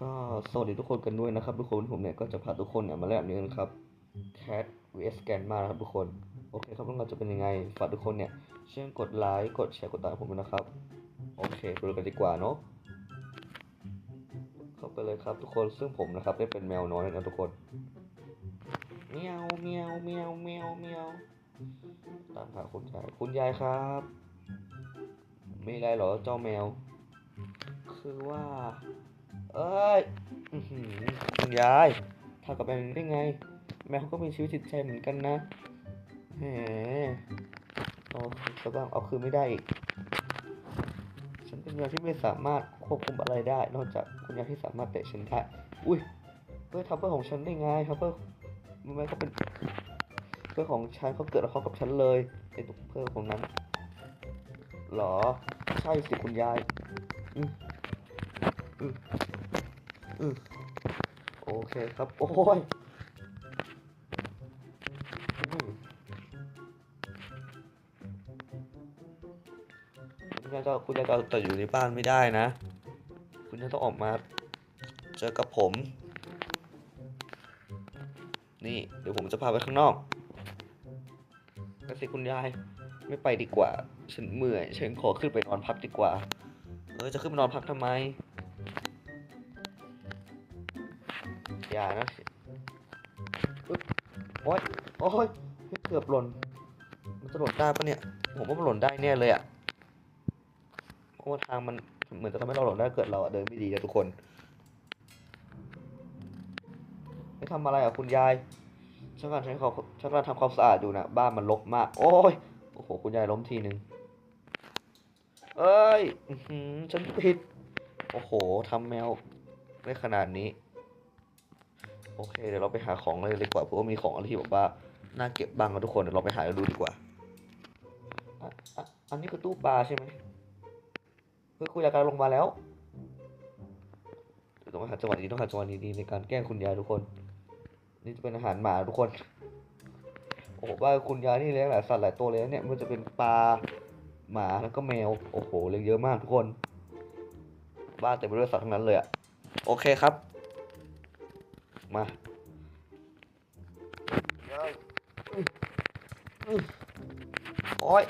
ก็สวัสดีทุกคนกันด้วยนะครับทุกคนผมเนี่ยก็จะพาทุกคนเนี่ยมาเล่นแบบนี้นะครับ Cat vs Scan มานะครับทุกคน โอเคครับเรื่องราวจะเป็นยังไงฝากทุกคนเนี่ยเช่วยกดไลค์กดแชร์กดติดตามผมด้วยนะครับ โอเคไปดูกันดีกว่าเนาะเข้าไปเลยครับทุกคนซึ่งผมนะครับได้เป็นแมวน้อยนะทุกคนเมียวเมียวเมียวเมียวเมียวตามหาคุณยายคุณยายครับ ไม่ไรเหรอเจ้าแมว คือว่า เอ้ยคุณยายทำกับแมวได้ไง แมวเขาก็มีชีวิตจิตใจเหมือนกันนะแหมเอาซะบ้างเอาคืนไม่ได้อีก ฉันเป็นแมวที่ไม่สามารถควบคุมอะไรได้ นอกจากคุณยายที่สามารถเตะฉันได้ อุ้ยเพื่อทัพเปอร์ของฉันได้ไงทัพเปอร์มันไม่เขาเป็นเพื่อของฉันเขาเกิดแล้วเขากับฉันเลยไอ้ตุ๊กเพื่อนคนนั้นหรอ ใช่สิคุณยาย อืมอืมอืม โอเคครับ โอ้ยคุณยายจะคุณยายจะจะอยู่ในบ้านไม่ได้นะ คุณยายต้องออกมา เจอกับผม นี่ เดี๋ยวผมจะพาไปข้างนอกกสิคุณยายไม่ไปดีกว่า ฉันเมื่อย ฉันขอขึ้นไปนอนพักดีกว่า เออ จะขึ้นไปนอนพักทำไม อย่านะโอ๊ยโอ๊ยเกือบหล่น มันจะหล่นได้ปะเนี่ย ผมว่ามันหล่นได้แน่เลยอะเพราะว่าทางมันเหมือนจะทำให้เราหล่นได้เกิดเราอะเดินไม่ดีนะทุกคนไม่ทำอะไรอะคุณยายฉันกำลังใช้ความฉันกำลังทำความสะอาดอยู่นะบ้านมันรกมาก โอ้ยโอ้โหคุณยายล้มทีนึงเอ้ยฉันผิด โอ้โหทำแมวได้ขนาดนี้ โอเคเดี๋ยวเราไปหาของเลยดีกว่าเพราะว่ามีของอะไรที่แบบว่าน่าเก็บบ้างนะทุกคนเดี๋ยวเราไปหาดูดีกว่าอันนี้คือตู้ปลาใช่ไหมเฮ้ยคุณยายกำลังลงมาแล้วต้องหาจังหวะนี้ต้องหาจังหวะดีๆในการแกล้งคุณยายทุกคน นี่จะเป็นอาหารหมาทุกคนโอ้โหว่าคุณยายนี่เลี้ยงหลายสัตว์หลายตัวเลยนะเนี่ยมันจะเป็นปลาหมาแล้วก็แมวโอ้โหเลี้ยงเยอะมากทุกคนบ้านเต็มไปด้วยสัตว์ทั้งนั้นเลยอะโอเคครับ มาโอ้ย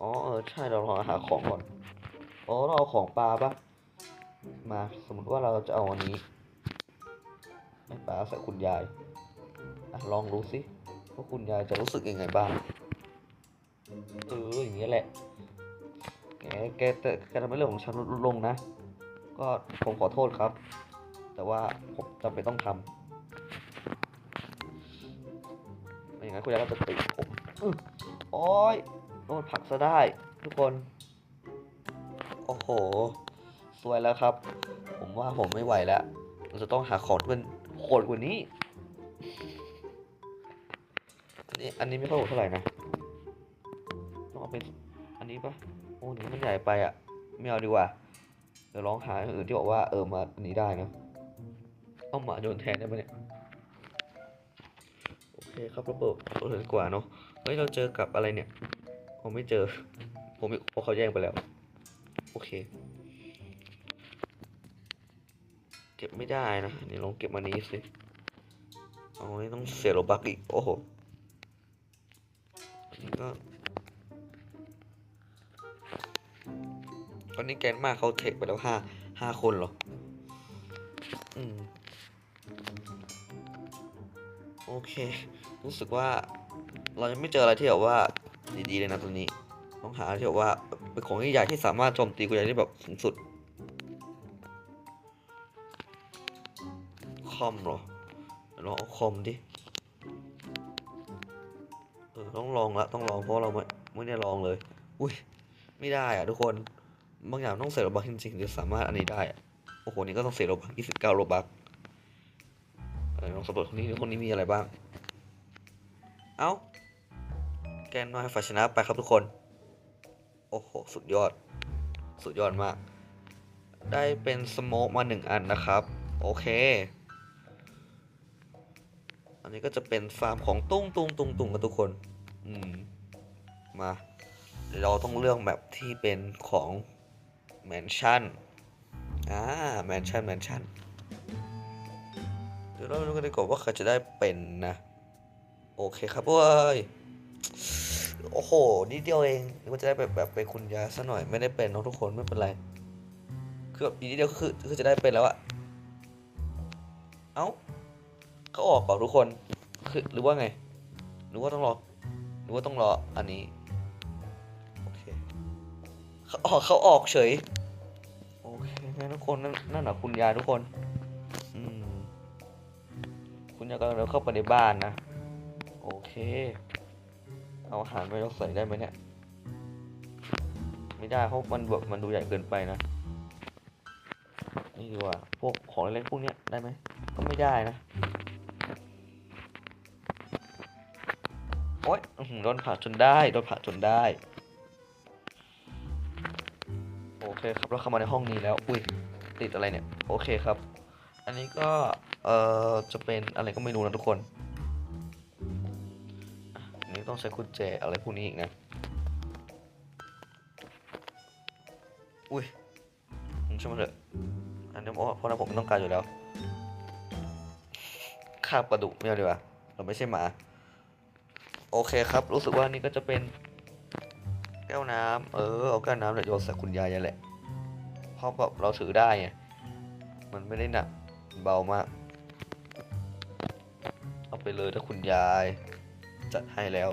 อ๋อเออใช่เราลองหาของก่อนอ๋อเราเอาของปลาปะมาสมมติว่าเราจะเอาอันนี้ให้ปลาใส่คุณยายอะลองดูสิว่าคุณยายจะรู้สึกยังไงบ้างเอออย่างนี้ยแหละแกแกแต่แกทำให้เรื่องของฉันลดลงนะ ก็ผมขอโทษครับ แต่ว่าผมจำเป็นต้องทำไม่อย่างนั้นคุณยายก็จะติผมโอ้ยโดนผลักซะได้ ทุกคน โอ้โห สวยแล้วครับ ผมว่าผมไม่ไหวแล้ว เราจะต้องหาของที่มันโหดกว่านี้ อันนี้อันนี้ไม่ค่อยโหดเท่าไหร่นะ ต้องเอาเป็นอันนี้ปะโอ้นี่มันใหญ่ไปอะ ไม่เอาดีกว่า เดี๋ยวลองหาอย่างอื่นที่บอกว่าเออมาอันนี้ได้นะเอาหมาโยนแทนได้ปะเนี่ยโอเคครับระเบิดเราเลยดีกว่าเนาะเฮ้ยเราเจอกับอะไรเนี่ยผมไม่เจอ ผมเพราะเขาแย่งไปแล้ว โอเค เก็บไม่ได้นะนี่ลองเก็บมานี้สิเอานี่ต้องเสียโลบักอีกโอ้โหนี่ก็ ตอนนี้แกนมากเขาเทคไปแล้วห้าห้าคนหรอ อืม โอเค รู้สึกว่า เรายังไม่เจออะไรที่แบบว่าดีๆเลยนะตัวนี้ ต้องหาที่แบบว่าเป็นของใหญ่ที่สามารถโจมตีกูได้แบบสูงสุด คอมหรอลองเอาคอมดิเออต้องลองละต้องลองเพราะเราไม่ไม่ได้ลองเลย อุ้ยไม่ได้อะทุกคน บางอย่างต้องเสียโลบักจริงๆถึงจะสามารถอันนี้ได้ โอ้โห นี่ก็ต้องเสียโลบัก29โลบักลองสำรวจคนนี้คนนี้มีอะไรบ้าง เอ้า แกนน้อยฝ่ายชนะไปครับทุกคน โอ้โห สุดยอด สุดยอดมาก ได้เป็นสโมกมาหนึ่งอันนะครับ โอเค อันนี้ก็จะเป็นฟาร์มของตุ้งตุ้งตุ้งตุ้งกันทุกคน อืม มา เราต้องเลือกแบบที่เป็นของ แมนชั่นอ่าแมนชั่นแมนชั่นเดี๋ยวเราดูกันดีกว่าว่าใครจะได้เป็นนะ โอเคครับเว้ยโอ้โหนิดเดียวเองนึกว่าจะได้แบบแบบเป็นคุณยาซะหน่อยไม่ได้เป็นเนอะทุกคนไม่เป็นไรคือแบบนิดเดียวก็คือคือจะได้เป็นแล้วอะเอ้าเขาออกเปล่าทุกคนคือหรือว่าไงหรือว่าต้องรอหรือว่าต้องรออันนี้ เขาออกเขาออกเฉย โอเคงั้นทุกคนนั่นนั่นเหรอคุณยายทุกคนอืมคุณยายกำลังเดินเข้าไปในบ้านนะ โอเค เอาอาหารไปเราใส่ได้ไหมเนี่ย ไม่ได้เพราะมันแบบมันดูใหญ่เกินไปนะ นี่ดีกว่า พวกของเล็กๆพวกเนี้ยได้ไหม ก็ไม่ได้นะ โอ๊ยโดนผ่าจนได้ โดนผ่าจนได้ คครับเราเข้ามาในห้องนี้แล้วอุ้ยติดอะไรเนี่ยโอเคครับ อันนี้ก็เอ่อจะเป็นอะไรก็ไม่รู้นะทุกคนอันนี้ต้องใช้กุญแจอะไรพวกนี้อีกนะอุ้ยอืมช่างมันเถอะอันนี้เพราะเพราะนั้นผมต้องการอยู่แล้วฆ่าปลาดุกไม่เอาดีกว่าเราไม่ใช่หมา โอเคครับ รู้สึกว่านี่ก็จะเป็นแก้วน้ำเออเอาแก้วน้ำเนี่ยโยนใส่คุณยายนั่นแหละ เพราะแบบเราถือได้ไงมันไม่ได้หนักเบามาก เอาไปเลยถ้าคุณยาย จัดให้แล้ว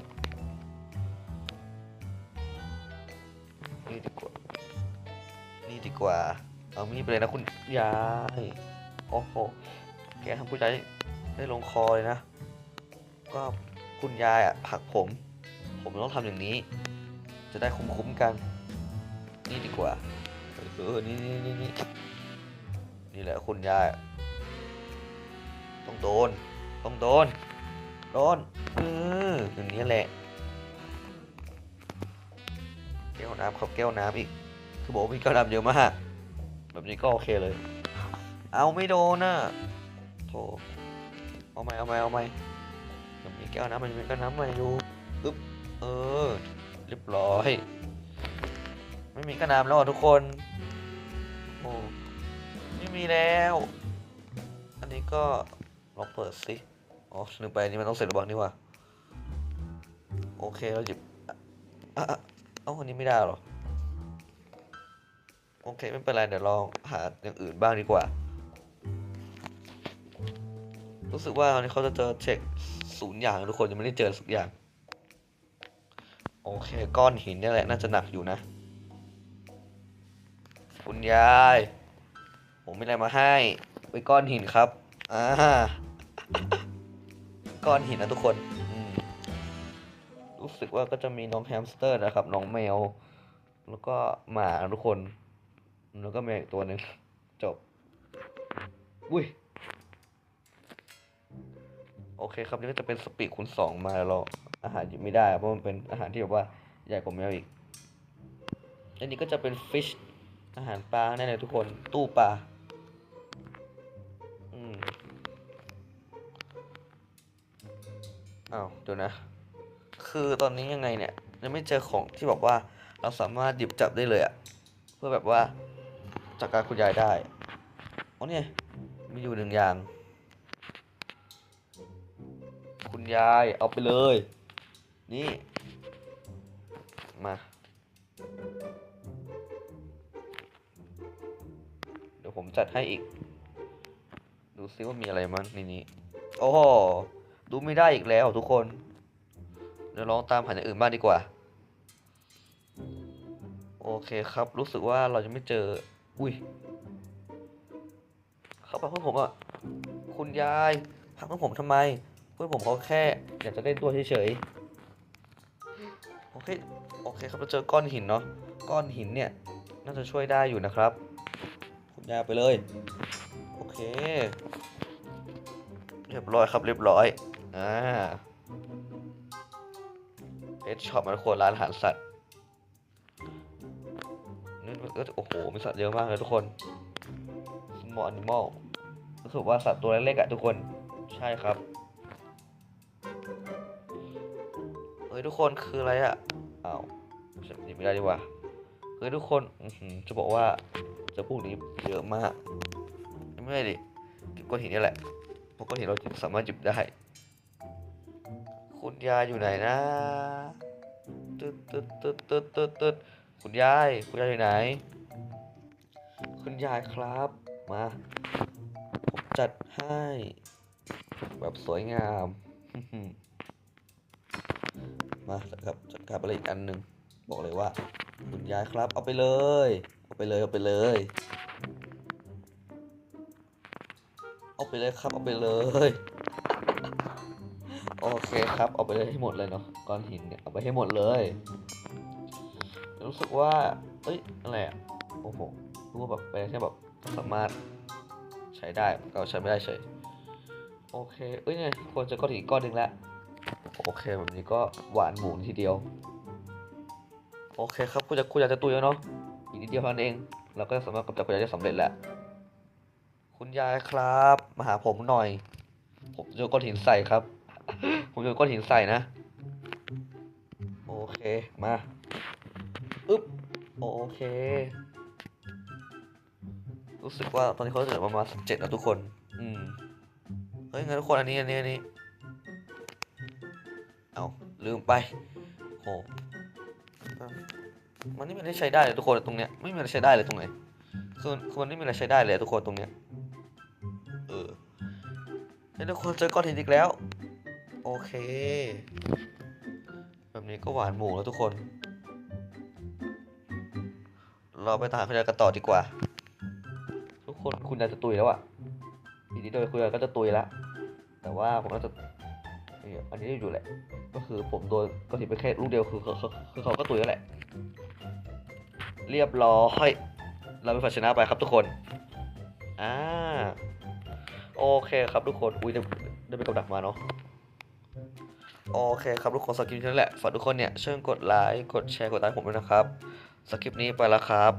นี่ดีกว่า นี่ดีกว่า เอามีดไปเลยนะคุณยาย โอ้โห แกทำผู้ชายได้ลงคอเลยนะ ก็คุณยายอะผักผม ผมต้องทำอย่างนี้ จะได้คุ้มๆกัน นี่ดีกว่า ออนี่นี่นี่นี่นี่แหละคุณยายต้องโดน ต้องโดน โดนเอออย่างนี้แหละ แก้วน้ำครับแก้วน้ำอีก คือบอกมีแก้วน้ำเยอะมาก แบบนี้ก็โอเคเลย เอาไม่โดนนะโถเอาไหมเอาไหมเอาไหมยังมีแก้วน้ำมันมีแก้วน้ำใหม่อยู่อึ๊บเออ เรียบร้อย ไม่มีแก้วน้ำแล้วทุกคน โอ้ไม่มีแล้ว อันนี้ก็ลองเปิดสิอ๋อลืมไปนี่มันต้องเสร็จระบังนี่ว่าโอเคเราหยิบเอ้าอันนี้ไม่ได้หรอ โอเค ไม่เป็นไร เดี๋ยวลองหาอย่างอื่นบ้างดีกว่า รู้สึกว่าตอนนี้เขาจะเจอเช็คศูนย์อย่างทุกคนยังไม่ได้เจอสักอย่าง โอเค ก้อนหินนี่แหละ น่าจะหนักอยู่นะ คุณยาย ผมมีอะไรมาให้ไปก้อนหินครับ อ่า ก้อนหินนะทุกคน รู้สึกว่าก็จะมีน้องแฮมสเตอร์นะครับ น้องแมว แล้วก็หมาทุกคน แล้วก็แมวอีกตัวหนึ่งจบ อุ้ย โอเคครับนี่ก็จะเป็นสปีดคูณสองมาแล้วเราอาหารหยิบไม่ได้ เพราะมันเป็นอาหารที่แบบว่าใหญ่กว่าแมวอีก อันนี้ก็จะเป็นฟิช อาหารปลาแน่เลยทุกคน ตู้ปลาอืมอ้าวเดี๋ยวนะ คือตอนนี้ยังไงเนี่ยยังไม่เจอของที่บอกว่าเราสามารถหยิบจับได้เลยอะเพื่อแบบว่าจัดการคุณยายได้อ๋อเนี่ยมีอยู่หนึ่งอย่าง คุณยายเอาไปเลย นี่ มา ยวผมจัดให้อีก ดูซิว่ามีอะไรมั้งในนี้ โอ้โห ดูไม่ได้อีกแล้วทุกคน เดี๋ยวลองตามหาอย่างอื่นบ้างดีกว่า โอเคครับ รู้สึกว่าเราจะไม่เจอ อุ้ย เข้าไปเพื่อนผมอะ คุณยายพักเพื่อนผมทำไม เพื่อนผมเขาแค่อยากจะเล่นตัวเฉยๆ โอเค โอเคครับ เราเจอก้อนหินเนาะ ก้อนหินเนี่ยน่าจะช่วยได้อยู่นะครับ คุณยาไปเลย โอเค เรียบร้อยครับเรียบร้อยอ่าเพชช็อปมันควรร้านอาหารสัตว์นี่มันก็โอ้โหมีสัตว์เยอะมากเลยทุกคน small animal รู้สึกว่าสัตว์ตัวเล็กๆอะทุกคนใช่ครับเฮ้ยทุกคนคืออะไรอะอ้าวฉันหยิบไม่ได้ดีกว่าคือทุกคนจะบอกว่า เจะพวกนี้เยอะมาก ไม่ได้ดิเก็บก้อนหินนี่แหละเพราะก้อนหินเราสามารถหยิบได้ คุณยายอยู่ไหนนะตึ๊ดตึ๊ดตึ๊ดตึ๊ดตึ๊ดตึ๊ดคุณยาย คุณยายอยู่ไหน คุณยายครับ มาผมจัดให้ แบบสวยงาม มาจัดกับจัดการไปเลยอีกอันหนึ่งบอกเลยว่า คุณยายครับ เอาไปเลย ไปเลย เอาไปเลย เอาไปเลยครับ เอาไปเลย โอเคครับ เอาไปเลยให้หมดเลยเนาะ ก้อนหินเนี่ย เอาไปให้หมดเลย รู้สึกว่า เอ้ย อะไรอะโอ้โห รู้ว่าแบบเป็นแค่แบบสามารถใช้ได้ก็ใช้ไม่ได้เฉย โอเค เอ้ยเนี่ยควรจะก้อนหินก้อนหนึ่งล้วโอเคแบบนี้ก็หวานหมูทีเดียว โอเคครับคุณจะคุณอยากจะตุยแล้วเนาะ นิดเดียวเท่านั้นเอง เราก็สามารถกำจัดคุณยายได้สำเร็จแล้วคุณยายครับ มาหาผมหน่อย ผมโยนก้อนหินใส่ครับ ผมโยนก้อนหินใส่นะ โอเคมาอึ๊บโอเค รู้สึกว่าตอนนี้เขาเหลือประมาณสิบเจ็ดแล้วทุกคน อืมเฮ้ยงั้นทุกคนอันนี้อันนี้อันนี้เอาลืมไปโห มันไม่มีอะไรใช้ได้เลยทุกคนตรงเนี้ยไม่มีอะไรใช้ได้เลยตรงไหนคือคือมันไม่มีอะไรใช้ได้เลยทุกคนตรงเนี้ยเออเฮ้ทุกคนเจอก้อนหินอีกแล้ว โอเค แบบนี้ก็หวานหมูแล้วทุกคน เราไปตามคุณยายกันต่อดีกว่า ทุกคนคุณยายจะตุยแล้วอะทีนี้โดยคุณยายก็จะตุยแล้วแต่ว่าผมน่าจะนี่อันนี้อยู่แหละ ก็คือผมโดนก็ถินไปแค่ลูกเดียวคือเขาคือเขาก็ตุยแล้วแหละ เรียบร้อยเราเป็นฝ่ายชนะไปครับทุกคนอ่าโอเคครับทุกคน อุ้ยได้ได้ไปกับดักมาเนาะโอเคครับทุกคนสกิปนี้แหละฝากทุกคนเนี่ยช่วยกดไลค์กดแชร์กดติดตามผมด้วยนะครับสกิปนี้ไปแล้วครับ